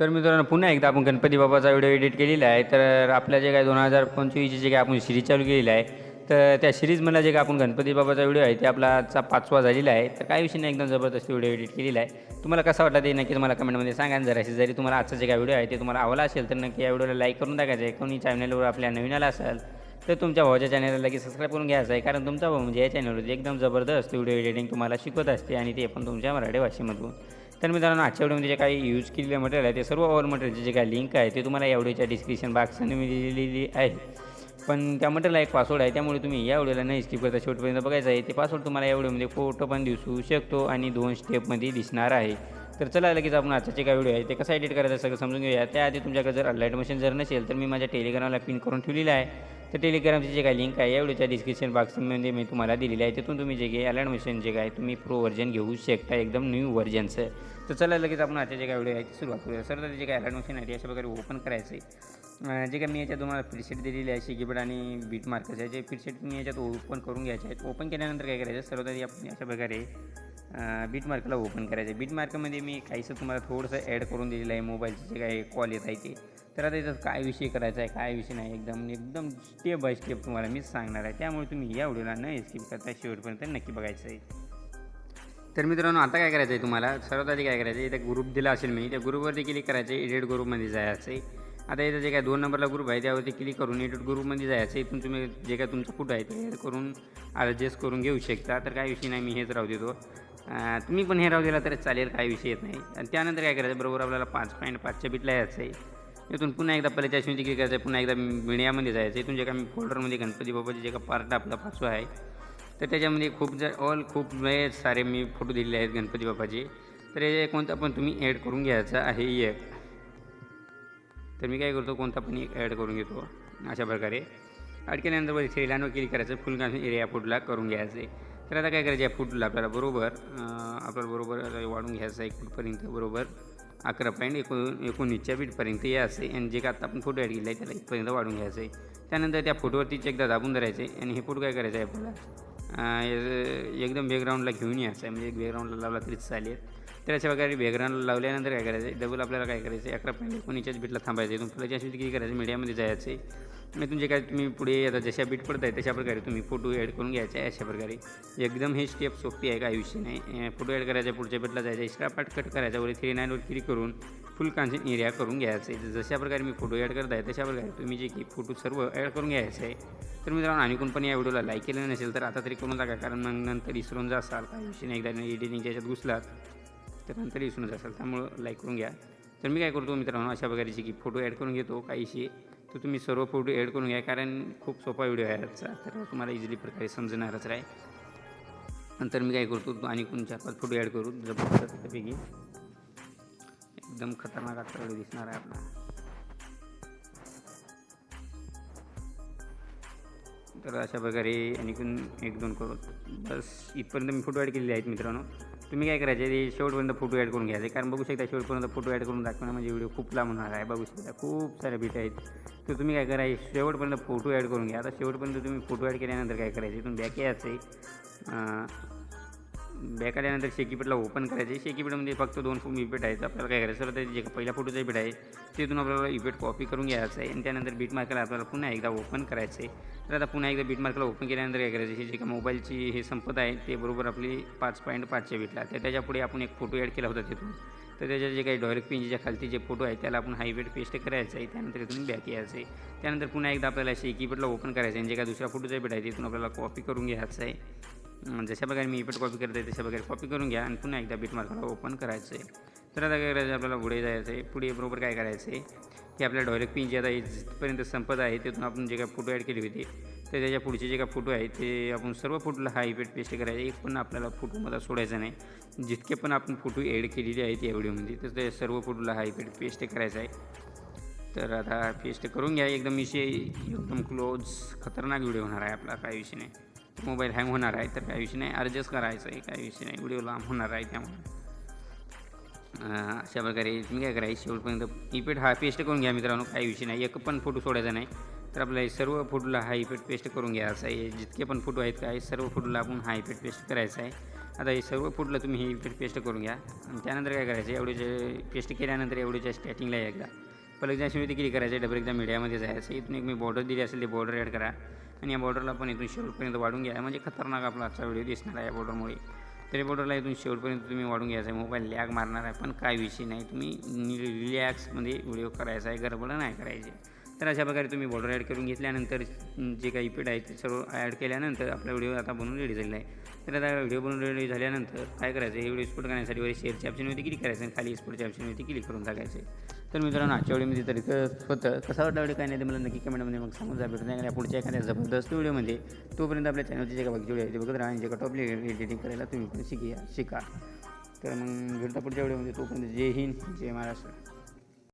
तर मित्रांनो पुन्हा एकदा आपण गणपती बाबाचा व्हिडिओ एडिट केलेला आहे. तर आपल्या जे काय दोन हजार पंचवीसची जे काय आपण सिरीज चालू केलेली आहे तर त्या सिरीजमधला जे काय आपण गणपती बाबाचा व्हिडिओ आहे ते आपलाचा पाचवा झालेला आहे. तर काही विषय नाही एकदम जबरदस्त व्हिडिओ एडिट केलेला आहे. तुम्हाला कसा वाटला ते नक्कीच मला कमेंटमध्ये सांगा. आणि असे जरी तुम्हाला आजचा जे काय व्हिडिओ आहे ते तुम्हाला आवडला असेल तर नक्की या व्हिडिओला लाईक करून टाकायचं आहे कोणी चॅनलवर आपल्या नवीन आला असेल तर तुमच्या भावाच्या चॅनलला लगेच सबस्क्राईब करून घ्यायचं आहे. कारण तुमचा भाऊ म्हणजे या चॅनलवर एकदम जबरदस्त व्हिडिओ एडिटिंग तुम्हाला शिकवत असते आणि ते पण तुमच्या मराठी भाषेमधून. तर मित्रांनो आजच्या व्हिडिओमध्ये जे काही यूज केलेलं मटेरियल आहे ते सर्व ओव्हर मटेरियलचे जे काही लिंक आहे ते तुम्हाला या व्हिडिओच्या डिस्क्रिप्शन बॉक्सने मी दिलेली आहे. पण त्या मटेरियलला एक पासवर्ड आहे त्यामुळे तुम्ही या व्हिडिओला नाही स्किप करता. शेवटपर्यंत बघायचं आहे ते पासवर्ड तुम्हाला या व्हिडिओमध्ये फोटो पण दिसू शकतो आणि दोन स्टेपमध्ये दिसणार आहे. तर चला लगेच आपण आजचा जे काय व्हिडिओ आहे ते कसं एडिट करायचं सगळं समजून घेऊया. त्याआधी तुमच्याकडे जर लाइट मशीन जर नसेल तर मी माझ्या टेलिग्रामला पिन करून ठेवलेलं आहे. तर टेलिग्रामची जे काय लिंक आहे या व्हिडिओच्या डिस्क्रिप्शन बॉक्समध्ये मी तुम्हाला दिलेली आहे. तिथून तुम्ही जे काही अलर्ट मशीन जे काय तुम्ही प्रो व्हर्जन घेऊ शकता एकदम न्यू व्हर्जनचं तर चला लगेच आपण आता जे काय व्हिडिओ आहे ती सुरुवात करूया. सर जे काय अलर्ट मशीन आहे अशा प्रकारे ओपन करायचं. आहे जे काय मी याच्यात तुम्हाला प्रिसेट दिलेली आहे शिकीबड आणि बीट मार्कर्स आहे जे प्रिसेट मी याच्यात ओपन करून घ्यायचे आहेत. ओपन केल्यानंतर काय करायचं सर्वात आधी आपण अशा प्रकारे बीट मार्कला ओपन करायचं. आहे बीट मार्कमध्ये मी काहीसं तुम्हाला थोडंसं ॲड करून दिलेलं आहे मोबाईलचे जे काही कॉल येत आहे ते. तर आता याच्यात काय विषय करायचा आहे काय विषय नाही एकदम एकदम स्टेप बाय स्टेप तुम्हाला मीच सांगणार आहे. त्यामुळे तुम्ही या व्हिडिओला न स्किप करता शेवटपर्यंत नक्की बघायचं आहे. तर मित्रांनो आता काय करायचं आहे तुम्हाला? सर्वात आधी काय करायचं आहे? इथे ग्रुप दिला असेल मी. त्या ग्रुपवरती क्लिक करायचं आहे एडिट ग्रुपमध्ये जायचं आहे. आता इथं जे काय दोन नंबरला ग्रुप आहे त्यावरती क्लिक करून एडिट ग्रुपमध्ये जायचं आहे. इथून तुम्ही जे काय तुमचं कुठं आहे ते करून ॲडजस्ट करून घेऊ शकता. तर काही विषय नाही मी हेच राहू देतो. तुम्ही पण हे राहू दिला तर चालेल काही विषय येत नाही. आणि त्यानंतर काय करायचं बरोबर आपल्याला पाच पॉईंट पाचच्या बिटला यायचं आहे. इथून पुन्हा एकदा पहिले त्याशिवाय क्लिक करायचं आहे पुन्हा एकदा मीडियामध्ये जायचं. आहे इथून जे काय मी फोल्डरमध्ये गणपती बाबाचे जे का पार्ट आपला पाचवा आहे तर त्याच्यामध्ये खूप जर ऑल खूप सारे मी फोटो दिलेले आहेत गणपती बाप्पाचे. तर हे कोणता पण तुम्ही ॲड करून घ्यायचा आहे एक. तर मी काय करतो कोणता पण एक ॲड करून घेतो अशा प्रकारे. ॲड केल्यानंतर बघ थ्री क्लिक करायचं फुल काम एरिया फूडला करून घ्यायचं. तर आता काय करायचं या फूडला आपल्याला बरोबर आपल्याला बरोबर वाढून घ्यायचं आहे फूटपर्यंत बरोबर. अकरा पॉईंट एकोण एकोणीसच्या बीटपर्यंत यायचं आहे आणि जे का आता आपण फोटो ॲड केला आहे त्याला इथपर्यंत वाढून घ्यायचं आहे त्यानंतर त्या फोटोवरतीच एकदा दाबून धरायचं आहे आणि हे फोटो काय करायचं आहे आपल्याला? एकदम बॅकग्राऊंडला घेऊन यायचं आहे म्हणजे बॅकग्राऊंडला लावला तरीच चालेल. तर अशा प्रकारे बॅकग्राऊंडला लावल्यानंतर काय करायचं आहे डबल आपल्याला काय करायचं आहे अकरा पॉईंट एकोणीसच्याच बीटला थांबायचं आहे तुम्हाला अशी किती करायचं मीडियामध्ये जायचं आहे मी तुमचे काय तुम्ही पुढे आता जशा बीट पडत आहे तशा प्रकारे तुम्ही फोटो ॲड करून घ्यायचा आहे अशा प्रकारे. एकदम हे स्टेप सोपी आहे का विषय नाही. फोटो ॲड करायचा पुढच्या बीटला जायचं एक्स्ट्रा पार्ट कट करायचा वगैरे थ्री नाईनवर क्लिक करून फुल कान्सेन एरिया करून घ्यायचं. आहे जशा प्रकारे मी फोटो ॲड करत आहे तशा प्रकारे तुम्ही जे की फोटो सर्व ॲड करून घ्यायचं आहे. तर मित्रांनो आणि कोण पण या व्हिडिओला लाईक केलं नसेल तर आता तरी करून टाका कारण मग नंतर विसरून जासाल. काही विषय नाही एकदा एडिटिंगच्या याच्यात घुसलात तर नंतर विसरून जासाल. त्यामुळं लाईक करून घ्या. तर मी काय करतो मित्रांनो अशा प्रकारचे की फोटो ॲड करून घेतो काहीशी तर तुम्ही सर्व फोटो ॲड करून घ्या कारण खूप सोपा व्हिडिओ आहे आजचा. तर तुम्हाला इझिली प्रकारे समजणारच राहील. नंतर मी काय करतो आणि कोण चार पाच फोटो ॲड करू जबरदस्तपैकी एकदम खतरनाक आता दिसणार आहे आपला. तर अशा प्रकारे आणखीन एक दोन करू. बस इथपर्यंत मी फोटो ॲड केलेले आहेत मित्रांनो. तुम्ही काय करायचे ते शेवटपर्यंत फोटो ॲड करून घ्यायचे कारण बघू शकता शेवटपर्यंत फोटो ॲड करून दाखवणं म्हणजे व्हिडिओ खूप लांब होणार आहे. बघू शकता खूप साऱ्या भेट आहेत. तर तुम्ही काय करायचे शेवटपर्यंत फोटो ॲड करून घ्या. आता शेवटपर्यंत तुम्ही फोटो ॲड केल्यानंतर काय करायचे? इथून बॅक यायचे बॅक आल्यानंतर शेकीपीठला ओपन करायचे. शेकीपीठमध्ये फक्त दोन इफेक्ट आहेत. आपल्याला काय करायचं? तर जे पहिल्या फोटोचं इपेट आहे तिथून आपल्याला इपेट कॉपी करून घ्यायचं आहे. आणि त्यानंतर बीट मार्कला आपल्याला पुन्हा एकदा ओपन करायचं आहे. तर आता पुन्हा एकदा बीट मार्कला ओपन केल्यानंतर काय करायचं? हे जे का मोबाईलची हे संपत आहे ते बरोबर आपली पाच पॉईंट पाचच्या बीटला तर त्याच्या पुढे आपण एक फोटो ॲड केला होता तिथून. तर त्याच्या जे काही डॉयरेक्ट पिंजीच्या खालती जे फोटो आहे त्याला आपण हायवेट पेस्ट करायचं आहे त्यानंतर इथून बॅक यायचं आहे. त्यानंतर पुन्हा एकदा आपल्याला शेकीपीठला ओपन करायचं आहे जे काही दुसरा फोटोचा इफेक्ट आहे तिथून आपल्याला कॉपी करून घ्यायचं आहे. जशा प्रकारे मी इपेट कॉपी करत आहे तशा प्रकारे कॉपी करून घ्या आणि पुन्हा एकदा बीट मार्कला ओपन करायचं आहे. तर आता काय करायचं आपल्याला पुढे जायचं आहे. पुढे बरोबर काय करायचं आहे? की आपल्या डायरेक्ट पिन जे आता जिथपर्यंत संपत आहे तिथून आपण जे काय फोटो ॲड केले होते तर त्याच्या पुढचे जे काय फोटो आहेत ते आपण सर्व फोटोला हा इफेक्ट पेस्ट करायचा. एक पण आपल्याला फोटोमध्ये सोडायचा नाही. जितके पण आपण फोटो ॲड केलेले आहेत या व्हिडिओमध्ये तर त्या सर्व फोटोला हा इफेक्ट पेस्ट करायचा आहे. तर आता पेस्ट करून घ्या. एकदम विषय एकदम क्लोज खतरनाक व्हिडिओ होणार आहे आपला. काही विषय नाही. मोबाईल हँग होणार आहे तर काही विषय नाही. ॲडजस्ट करायचं आहे काही विषय नाही. व्हिडिओ लांब होणार आहे त्यामुळे. अशा प्रकारे तुम्ही काय करायचं शेवटपर्यंत इफेक्ट हा पेस्ट करून घ्या मित्रांनो काही विषय नाही. एक पण फोटो सोडायचा नाही. तर आपल्या सर्व फोटोला हा इफेक्ट पेस्ट करून घ्या. असं आहे जितके पण फोटो आहेत काय सर्व फोटोला आपण हा इफेक्ट पेस्ट करायचा आहे. आता हे सर्व फोटोला तुम्ही हे इफेक्ट पेस्ट करून घ्या. आणि त्यानंतर काय करायचं एवढे पेस्ट केल्यानंतर एवढ्याच्या स्टार्टिंगला एकदा. पहिले एकदा ते किती करायचं डबल एकदा मीडियामध्ये जायचं इथून एक मी बॉर्डर दिली असेल ते बॉर्डर ॲड करा. आणि या बॉर्डरला पण इथून शेवटपर्यंत वाढून घ्या. म्हणजे खतरनाक आपला आजचा व्हिडिओ दिसणार आहे या बॉर्डरमुळे तरी बॉर्डरला इथून शेवटपर्यंत तुम्ही वाढून घ्यायचा आहे. मोबाईल लॅग मारणार आहे. पण काय विषय नाही. तुम्ही रिलॅक्समध्ये व्हिडिओ करायचा आहे. गडबड नाही करायची. तर अशा प्रकारे तुम्ही बॉर्डर ॲड करून घेतल्यानंतर जे काही इफेक्ट आहे ते सर्व ॲड केल्यानंतर आपला व्हिडिओ आता बनवून रेडी झालेला आहे. तर आता व्हिडिओ बनून रेडी झाल्यानंतर काय करायचं? हे व्हिडिओ एक्सपोर्ट करण्यासाठी वर शेअरच्या ऑप्शनवरती क्लिक करायचं आणि खाली एक्सपोर्टच्या ऑप्शनवरती क्लिक करून टाकायचं तर मित्रांनो आजच्या व्हिडिओमध्ये तरी कसं होतं. कसा वाटला व्हिडिओ? काय नाही ते मला नक्की कमेंटमध्ये मग सांगून जा. भेटून जाईल पुढच्या एखाद्या जबरदस्त व्हिडिओमध्ये. तोपर्यंत आपल्या चॅनलची जे काही बाकी व्हिडिओ आहे ते बघत राहा. आणि जे का एडिटिंग करायला तुम्ही पण शिकूया शिका. तर मग भेटता पुढच्या व्हिडिओमध्ये. तोपर्यंत जय हिंद जय महाराष्ट्र.